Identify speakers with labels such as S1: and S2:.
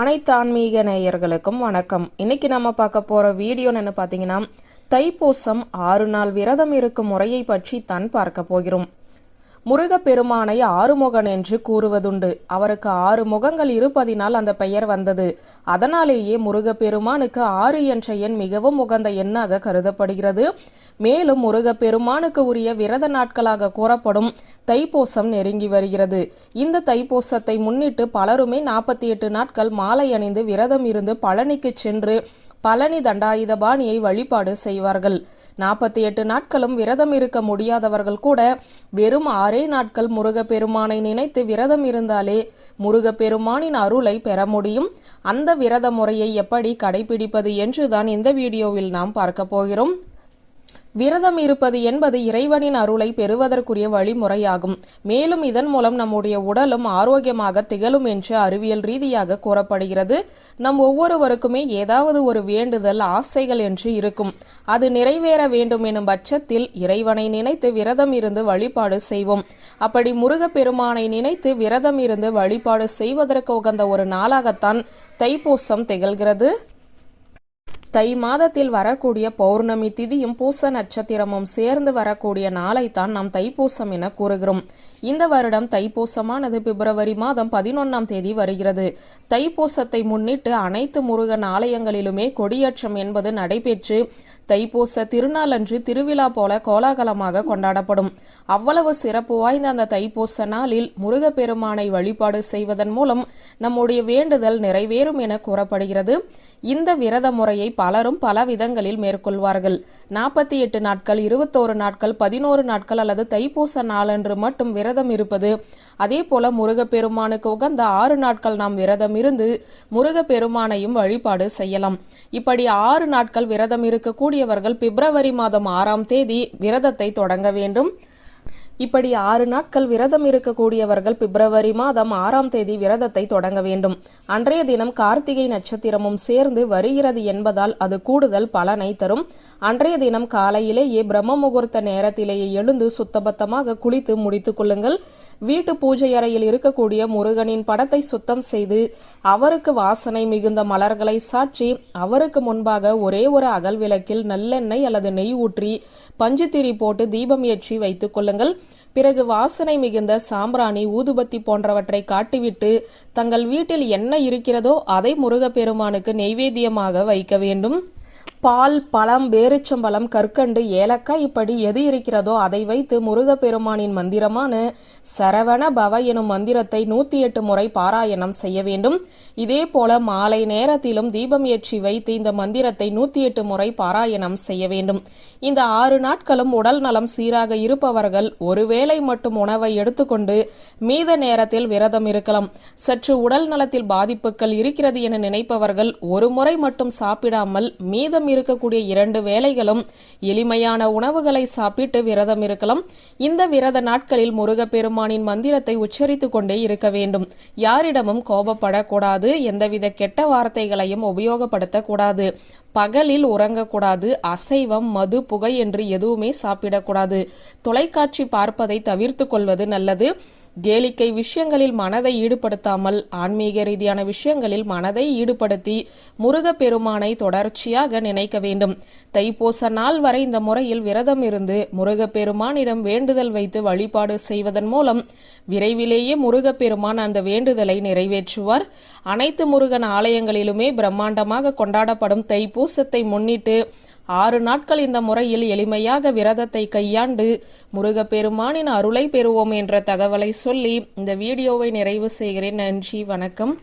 S1: அனைத்து ஆன்மீக நேயர்களுக்கும் வணக்கம். இன்னைக்கு நம்ம பார்க்க போற வீடியோன்னு பார்த்தீங்கன்னா தைப்பூசம் ஆறு நாள் விரதம் இருக்கும் முறையை பற்றி தான் பார்க்க போகிறோம். முருகப்பெருமானை ஆறுமுகன் என்று கூறுவதுண்டு. அவருக்கு ஆறு முகங்கள் இருப்பதினால் அந்த பெயர் வந்தது. அதனாலேயே முருகப்பெருமானுக்கு ஆறு என்ற எண் மிகவும் உகந்த எண்ணாக கருதப்படுகிறது. மேலும் முருகப்பெருமானுக்கு உரிய விரத நாட்களாக கூறப்படும் தைப்பூசம் நெருங்கி வருகிறது. இந்த தைப்பூசத்தை முன்னிட்டு பலருமே நாற்பத்தி எட்டு நாட்கள் மாலை அணிந்து விரதம் இருந்து பழனிக்கு சென்று பழனி தண்டாயுதபாணியை வழிபாடு செய்வார்கள். நாற்பத்தி எட்டு நாட்களும் விரதம் இருக்க முடியாதவர்கள் கூட வெறும் ஆறே நாட்கள் முருகப்பெருமானை நினைத்து விரதம் இருந்தாலே முருகப்பெருமானின் அருளை பெற முடியும். அந்த விரத முறையை எப்படி கடைபிடிப்பது என்றுதான் இந்த வீடியோவில் நாம் பார்க்க போகிறோம். விரதம் இருப்பது என்பது இறைவனின் அருளை பெறுவதற்குரிய வழிமுறையாகும். மேலும் இதன் மூலம் நம்முடைய உடலும் ஆரோக்கியமாக திகழும் என்று அறிவியல் ரீதியாக கூறப்படுகிறது. நம் ஒவ்வொருவருக்குமே ஏதாவது ஒரு வேண்டுதல் ஆசைகள் என்று இருக்கும். அது நிறைவேற வேண்டும் எனும் பட்சத்தில் இறைவனை நினைத்து விரதம் இருந்து வழிபாடு செய்வோம். அப்படி முருகப்பெருமானை நினைத்து விரதம் இருந்து வழிபாடு செய்வதற்கு உகந்த ஒரு நாளாகத்தான் தைப்பூசம் திகழ்கிறது. தை மாதத்தில் வரக்கூடிய பௌர்ணமி திதியும் பூச நட்சத்திரமும் சேர்ந்து வரக்கூடிய நாளைத்தான் நாம் தைப்பூசம் என கூறுகிறோம். இந்த வருடம் தைப்பூசமானது பிப்ரவரி மாதம் பதினொன்னாம் தேதி வருகிறது. தைப்பூசத்தை முன்னிட்டு அனைத்து முருகன் ஆலயங்களிலுமே கொடியேற்றம் என்பது நடைபெற்று தைப்பூச திருநாளன்று திருவிழா போல கோலாகலமாக கொண்டாடப்படும். அவ்வளவு சிறப்பு வாய்ந்த அந்த தைப்பூச நாளில் முருகப்பெருமானை வழிபாடு செய்வதன் மூலம் நம்முடைய வேண்டுதல் நிறைவேறும் என கூறப்படுகிறது. இந்த விரத முறையை பலரும் பல விதங்களில் மேற்கொள்வார்கள். நாற்பத்தி எட்டு நாட்கள் இருபத்தோரு நாட்கள் பதினோரு நாட்கள் அல்லது தைப்பூச நாளன்று மட்டும் விரதம் இருப்பது அதே போல முருகப்பெருமானுக்கு உகந்த ஆறு நாட்கள் நாம் விரதம் இருந்து முருகப்பெருமானையும் வழிபாடு செய்யலாம். இப்படி ஆறு நாட்கள் விரதம் வரக்கூடியவர்கள் பிப்ரவரி மாதம் ஆறாம் தேதி விரதத்தை தொடங்க வேண்டும். இப்படி ஆறு நாட்கள் விரதம் இருக்கக்கூடியவர்கள் பிப்ரவரி மாதம் ஆறாம் தேதி விரதத்தை தொடங்க வேண்டும். அன்றைய தினம் கார்த்திகை நட்சத்திரமும் சேர்ந்து வருகிறது என்பதால் அது கூடுதல் பலனை தரும். அன்றைய தினம் காலையிலேயே பிரம்ம முகூர்த்த நேரத்திலேயே எழுந்து சுத்தபத்தமாக குளித்து முடித்துக் கொள்ளுங்கள். வீட்டு பூஜை அறையில் இருக்கக்கூடிய முருகனின் படத்தை சுத்தம் செய்து அவருக்கு வாசனை மிகுந்த மலர்களை சாற்றி அவருக்கு முன்பாக ஒரே ஒரு அகல் விளக்கில் நல்லெண்ணெய் அல்லது நெய் ஊற்றி பஞ்சுத்திரி போட்டு தீபம் ஏற்றி வைத்துக் கொள்ளுங்கள். பிறகு வாசனை மிகுந்த சாம்பிராணி ஊதுபத்தி போன்றவற்றை காட்டிவிட்டு தங்கள் வீட்டில் என்ன இருக்கிறதோ அதை முருகப்பெருமானுக்கு நெய்வேத்தியமாக வைக்க வேண்டும். பால் பழம் பேரிச்சம்பழம் கற்கண்டு ஏலக்காய் இப்படி எது இருக்கிறதோ அதை வைத்து முருகப்பெருமானின் மந்திரமான சரவண பவ எனும் மந்திரத்தை நூத்தி எட்டு முறை பாராயணம் செய்ய வேண்டும். இதே போல மாலை நேரத்திலும் தீபம் ஏற்றி வைத்து இந்த மந்திரத்தை நூத்தி எட்டு முறை பாராயணம் செய்ய வேண்டும். இந்த ஆறு நாட்களும் உடல் நலம் சீராக இருப்பவர்கள் ஒருவேளை மட்டும் உணவை எடுத்துக்கொண்டு மீத நேரத்தில் விரதம் இருக்கலாம். சற்று உடல் நலத்தில் பாதிப்புகள் இருக்கிறது என நினைப்பவர்கள் ஒரு முறை மட்டும் சாப்பிடாமல் மீதம் இருக்கக்கூடிய இரண்டு வேலைகளும் எளிமையான உணவுகளை சாப்பிட்டு விரதம் இருக்கலாம். இந்த விரத நாட்களில் முருகப்பெருமானின் மந்திரத்தை உச்சரித்துக் கொண்டே இருக்க வேண்டும். யாரிடமும் கோபப்படக்கூடாது. எந்தவித கெட்ட வார்த்தைகளையும் உபயோகப்படுத்தக்கூடாது. பகலில் உறங்கக்கூடாது. அசைவம் மது புகை என்று எதுவுமே சாப்பிடக்கூடாது. தொலைக்காட்சி பார்ப்பதை தவிர்த்து கொள்வது நல்லது. கேளிக்கை விஷயங்களில் மனதை ஈடுபடுத்தாமல் ஆன்மீக ரீதியான விஷயங்களில் மனதை ஈடுபடுத்தி முருகப்பெருமானை தொடர்ச்சியாக நினைக்க வேண்டும். தைப்பூச நாள் வரை இந்த முறையில் விரதம் இருந்து முருகப்பெருமானிடம் வேண்டுதல் வைத்து வழிபாடு செய்வதன் மூலம் விரைவிலேயே முருகப்பெருமான் அந்த வேண்டுதலை நிறைவேற்றுவார். அனைத்து முருகன் ஆலயங்களிலுமே பிரம்மாண்டமாக கொண்டாடப்படும் தைப்பூசத்தை முன்னிட்டு ஆறு நாட்கள் இந்த முறையில் எளிமையாக விரதத்தை கையாண்டு முருகப்பெருமானின் அருளை பெறுவோம் என்ற தகவலை சொல்லி இந்த வீடியோவை நிறைவு செய்கிறேன். நன்றி வணக்கம்.